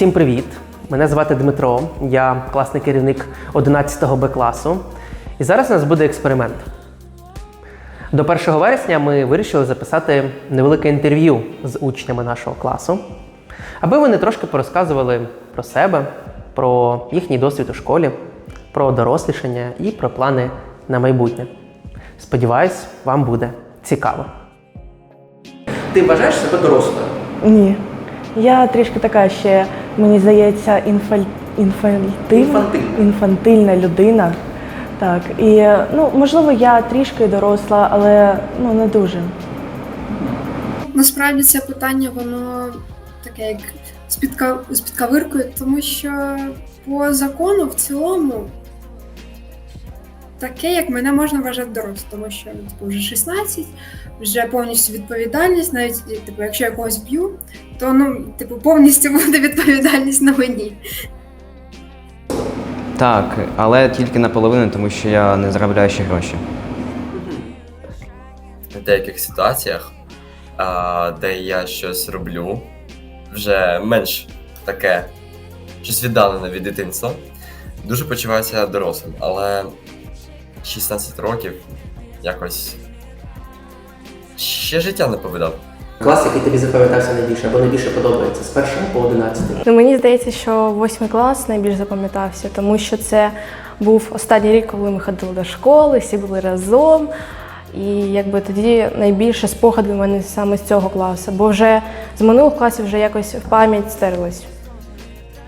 Всім привіт! Мене звати Дмитро, я класний керівник 11 Б класу. І зараз у нас буде експеримент. До 1 вересня ми вирішили записати невелике інтерв'ю з учнями нашого класу, аби вони трошки порозказували про себе, про їхній досвід у школі, про дорослішання і про плани на майбутнє. Сподіваюсь, вам буде цікаво. Ти вважаєш себе дорослою? Ні. Я трішки така ще, мені здається, інфаль... інфантильна, Інфантильна. інфантильна людина. Так. І ну, можливо, я трішки доросла, але ну не дуже. Насправді це питання воно таке як з підка- з підкавиркою, тому що по закону в цілому таке, як мене можна вважати дорослим, тому що типу, вже 16, вже повністю відповідальність, навіть типу, якщо я когось б'ю, то ну, типу, повністю буде відповідальність на мені. Так, але тільки наполовину, тому що я не заробляю ще гроші. в деяких ситуаціях, а, де я щось роблю, вже менш таке, щось віддалене від дитинства, дуже почуваюся дорослим, але 16 років якось ще життя не повидав. Клас, який тобі запам'ятався найбільше або найбільше подобається з першого по 11. Ну, мені здається, що восьмий клас найбільш запам'ятався, тому що це був останній рік, коли ми ходили до школи, всі були разом. І якби тоді найбільше спогадів у мене саме з цього класу, бо вже з минулих класів вже якось в пам'ять стерлось.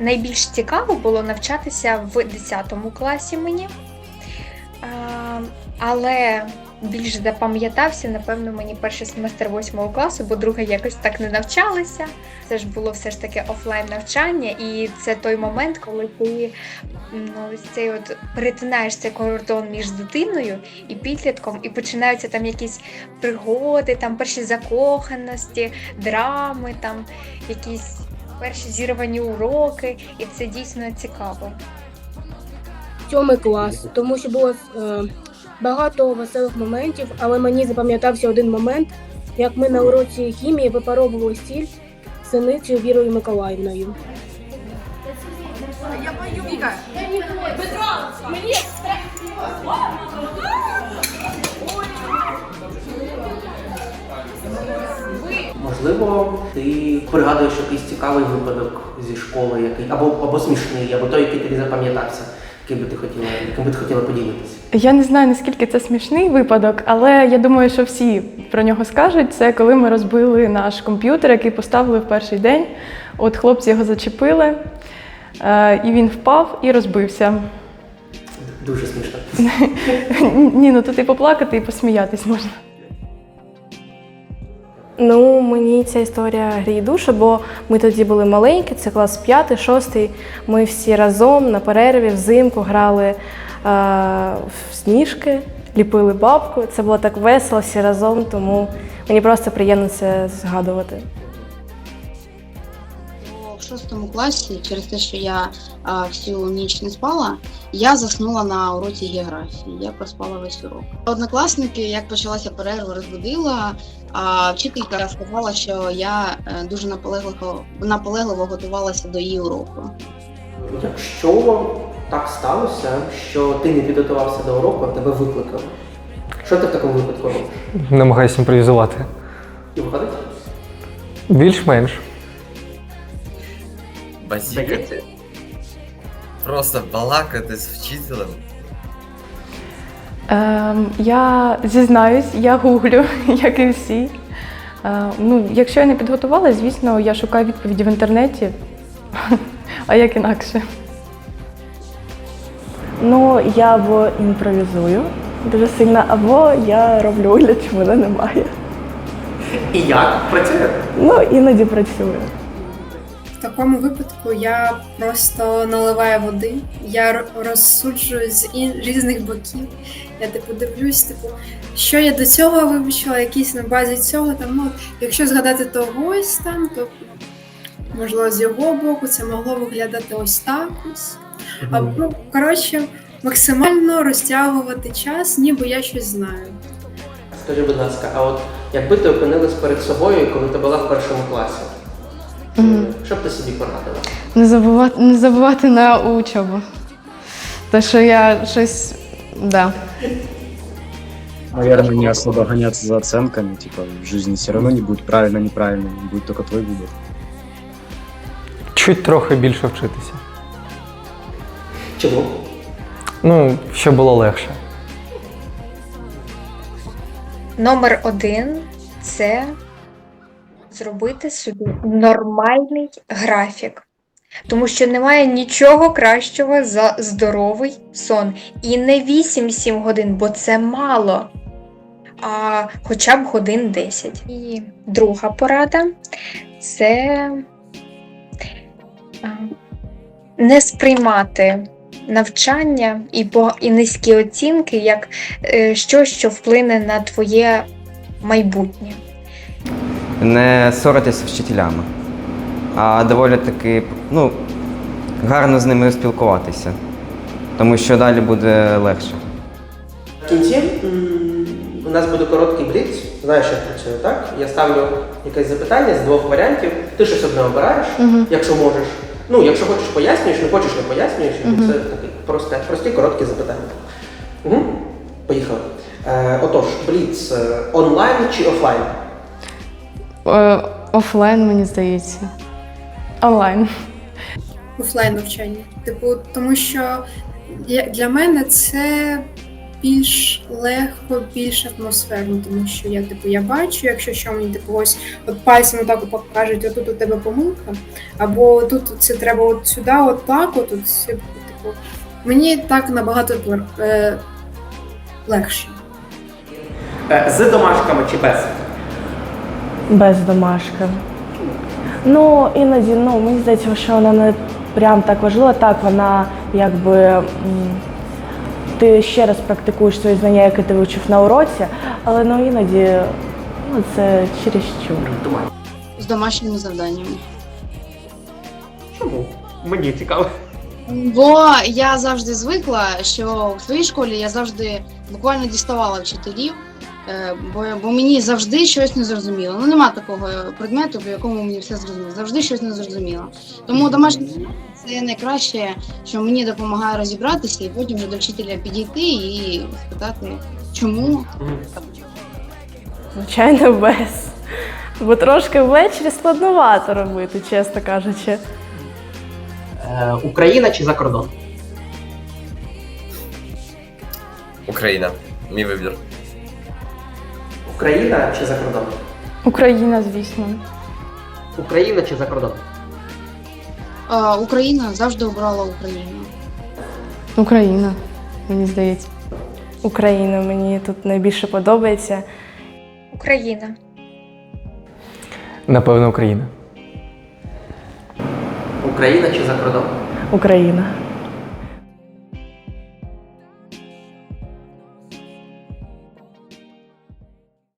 Найбільш цікаво було навчатися в 10 класі мені. Але більш запам'ятався, напевно, мені перший семестр 8 класу, бо друге якось так не навчалася. Це ж було все ж таки офлайн навчання, і це той момент, коли ти ну, цей от перетинаєш цей кордон між дитиною і підлітком, і починаються там якісь пригоди, там перші закоханості, драми, там якісь перші зірвані уроки, і це дійсно цікаво. сьомий клас, тому що було е, багато веселих моментів, але мені запам'ятався один момент, як ми на уроці хімії випаровували стіль з синицею Вірою Миколаївною. Можливо, ти пригадуєш якийсь цікавий випадок зі школи, який або, або смішний, або той, який тобі запам'ятався, яким би ти хотіла, яким би ти хотіла поділитися. Я не знаю, наскільки це смішний випадок, але я думаю, що всі про нього скажуть. Це коли ми розбили наш комп'ютер, який поставили в перший день. От хлопці його зачепили, е, і він впав і розбився. Дуже смішно. Ні, ну тут і поплакати, і посміятись можна. Ну, мені ця історія гріє душу, бо ми тоді були маленькі, це клас 5, 6. Ми всі разом на перерві взимку грали е, в сніжки, ліпили бабку. Це було так весело всі разом, тому мені просто приємно це згадувати. В шостому класі, через те, що я а, всю ніч не спала, я заснула на уроці географії. Я проспала весь урок. Однокласники, як почалася перерва, розбудила. А вчителька сказала, що я е, дуже наполегливо, наполегливо готувалася до її уроку. Якщо так сталося, що ти не підготувався до уроку, а тебе викликали. Що ти в такому випадку робиш? Намагаюся імпровізувати. І виходить? Більш-менш. Базікати. Просто балакати з вчителем. Ем, я зізнаюсь, я гуглю, як і всі. Е, ну, якщо я не підготувалася, звісно, я шукаю відповіді в інтернеті. А як інакше? Ну, я або імпровізую дуже сильно, або я роблю вигляд, що мене немає. І як працює? Ну, іноді працюю. В такому випадку я просто наливаю води, я розсуджую з ін- різних боків. Я типу дивлюсь, типу, що я до цього вивчила, якісь на базі цього. Там, ну, якщо згадати того там, то можливо з його боку це могло виглядати ось так ось. А, ну, коротше, максимально розтягувати час, ніби я щось знаю. Скажи, будь ласка, а от якби ти опинилась перед собою, коли ти була в першому класі. Що б ти собі порадила? Не забувати, не забувати на учобу. Те, що я щось. Да. Наверное, не особо гоняться за оценками, типа в жизни все равно не будет правильно, неправильно, будет только твой выбор. Чуть трохи більше вчитися. Чому? Ну, щоб було легше. Номер один це зробити собі нормальний графік. Тому що немає нічого кращого за здоровий сон. І не 8-7 годин, бо це мало. А хоча б годин 10. І друга порада це не сприймати навчання і, по- і низькі оцінки як е, щось, що вплине на твоє майбутнє. Не ссоритись з вчителями, а доволі таки ну, гарно з ними спілкуватися, тому що далі буде легше. В кінці у нас буде короткий бліц. Знаєш, як працює, так? Я ставлю якесь запитання з двох варіантів. Ти щось одне обираєш, якщо можеш. Ну, якщо хочеш, пояснюєш, не хочеш, не пояснюєш. І Це такі просте, прості, короткі запитання. Угу. Поїхали. Е, отож, бліц е, онлайн чи офлайн? Е, офлайн, мені здається. Онлайн. офлайн навчання. Типу, тому що для мене це більш легко, більш атмосферно, тому що я типу я бачу, якщо що мені типу ось от пальцем отак покажуть, отут у тебе помилка, або тут це треба от сюди, от так, от, от типу. Мені так набагато е, легше. Е, з домашками чи без? Без домашки. Ну, іноді, ну, мені здається, що вона не прям так важлива. Так, вона якби. Ти ще раз практикуєш свої знання, які ти вивчив на уроці, але ну іноді ну, це чересчур. З домашніми завданнями. Чому? Мені цікаво. Бо я завжди звикла, що в своїй школі я завжди буквально діставала вчителів, бо, бо мені завжди щось не зрозуміло. Ну нема такого предмету, в якому мені все зрозуміло. Завжди щось не зрозуміло. Тому завдання – це найкраще, що мені допомагає розібратися, і потім вже до вчителя підійти і спитати, чому Звичайно, без. Бо трошки ввечері складновато робити, чесно кажучи. Е, Україна чи за кордон? Україна. Мій вибір. Україна чи за кордон? Україна, звісно. Україна чи за кордон? Е, Україна завжди обрала Україну. Україна, мені здається. Україна мені тут найбільше подобається. Україна. Напевно, Україна. Україна чи за кордон? Україна.